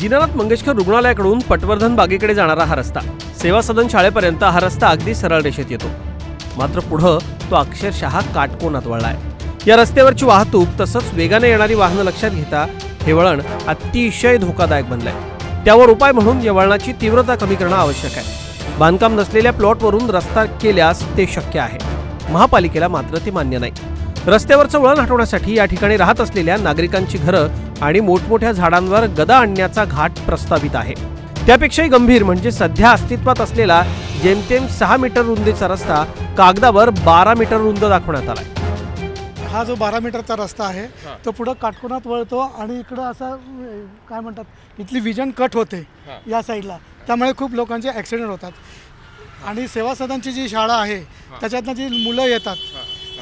दीनानाथ मंगेशकर रुग्णालयाकडून पटवर्धन बागेकडे जाणारा हा रस्ता. सेवा सदन शाळेपर्यंत हा रस्ता अगदी सरळ रेषेत येतो. मात्र पुढं तो अक्षरशः काटकोनात वळला आहे या रस्त्यावरची वाहतूक तसंच वेगाने येणारी वाहनं लक्षात घेता हे वळण अतिशय धोकादायक बनलंय. त्यावर उपाय म्हणून या वळणाची तीव्रता कमी करणं आवश्यक आहे. बांधकाम नसलेल्या प्लॉटवरून रस्ता केल्यास ते शक्य आहे. महापालिकेला मात्र ते मान्य नाही. रस्त्यावरचं वळण हटवण्यासाठी या ठिकाणी राहत असलेल्या नागरिकांची घरं आणि मोठमोठ्या झाडांवर गदा आणण्याचा घाट प्रस्तावित आहे. त्यापेक्षाही गंभीर म्हणजे सध्या अस्तित्वात असलेला जेमतेम सहा मीटर रुंदीचा रस्ता कागदावर बारा मीटर रुंद दाखवण्यात आलाय. हा जो बारा मीटरचा रस्ता आहे तो पुढं काटकोनात वळतो आणि इकडं असं काय म्हणतात इथली विजन कट होते या साईडला. त्यामुळे खूप लोकांचे ॲक्सिडेंट होतात. आणि सेवा सदनची जी शाळा आहे त्याच्यातनं जी मुलं येतात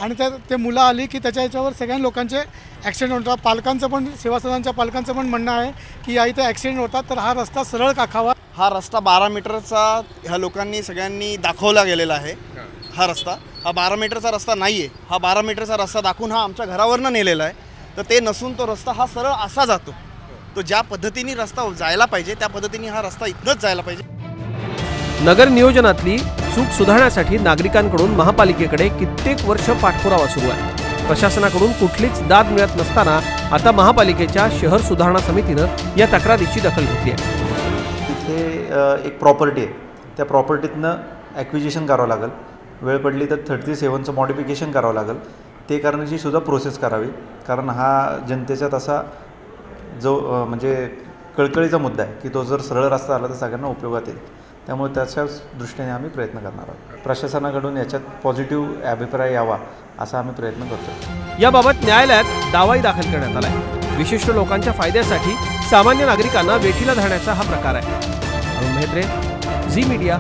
आणि त्या ते मुलं आली की त्याच्या याच्यावर सगळ्या लोकांचे ॲक्सिडेंट होतात पालकांचं पण सेवा सदनच्या पालकांचं पण म्हणणं आहे की या इथे ॲक्सिडेंट होतात तर हा रस्ता सरळ काखावा हा रस्ता बारा मीटरचा ह्या लोकांनी सगळ्यांनी दाखवला गेलेला आहे. हा. रस्ता. हा बारा मीटरचा रस्ता नाही आहे हा बारा मीटरचा रस्ता दाखवून हा आमच्या घरावरनं नेलेला आहे. तर ते नसून तो रस्ता हा सरळ असा जातो. तो ज्या पद्धतीने रस्ता जायला पाहिजे त्या पद्धतीने हा रस्ता इथनंच जायला पाहिजे. नगर नियोजनातली चूक सुधारण्यासाठी नागरिकांकडून महापालिकेकडे कित्येक वर्ष पाठपुरावा सुरू आहे. प्रशासनाकडून कुठलीच दाद मिळत नसताना आता महापालिकेच्या शहर सुधारणा समितीनं या तक्रारीची दखल घेतली आहे. तिथे एक प्रॉपर्टी आहे. त्या प्रॉपर्टीतनं ॲक्विजिशन करावं लागेल. वेळ पडली तर थर्टी सेवनचं मॉडिफिकेशन करावं लागेल. ते करण्याची सुद्धा प्रोसेस करावी. कारण हा जनतेचा तसा जो म्हणजे कळकळीचा मुद्दा आहे की तो जर सरळ रस्ता आला तर सगळ्यांना उपयोगात येईल. त्यामुळे त्याच्याच दृष्टीने आम्ही प्रयत्न करणार आहोत. प्रशासनाकडून याच्यात पॉझिटिव्ह अभिप्राय यावा असा आम्ही प्रयत्न करतो याबाबत न्यायालयात दावाही दाखल करण्यात आला आहे विशिष्ट लोकांच्या फायद्यासाठी सामान्य नागरिकांना वेठीला धरण्याचा हा प्रकार आहे. Arun Mehtre Zee media